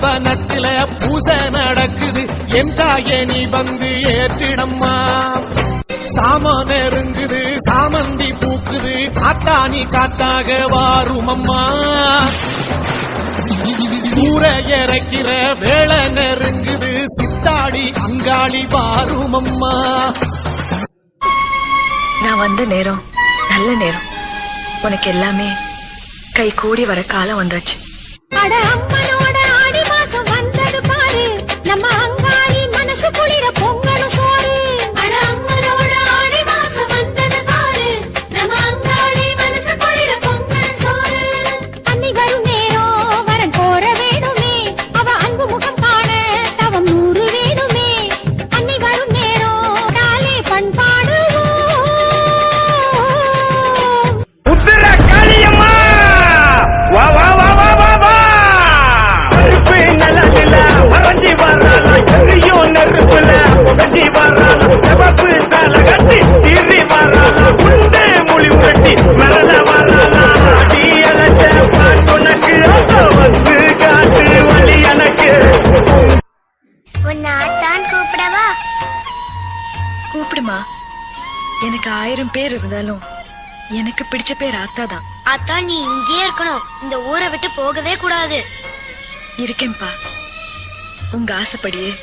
பவனத்தில பூசை நடக்குது. என் தாயே நீ வந்து ஏற்றிடம்மா. சாமம் நெருங்குது சாமந்தி பூக்குது. காத்தாணி காத்தாக வாருமம்மா. சூற இறக்கிற வேலை நெருங்குது. சித்தாடி அங்காளி வாருமம்மா. நான் வந்த நேரம் நல்ல நேரம். உனக்கு எல்லாமே கை கூடி வர காலம் வந்தாச்சு. அட அம்மனோட கூப்பிடுமா? எனக்கு ஆயிரம் பேர் இருந்தாலும் எனக்கு பிடிச்ச பேர் ஆத்தா தான். அத்தான் நீ இங்கேயே இருக்கணும். இந்த ஊரை விட்டு போகவே கூடாது. இருக்கேன்பா உங்க ஆசைப்படியே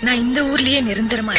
நான் இந்த ஊர்லயே நிரந்தரமா இருக்கேன்.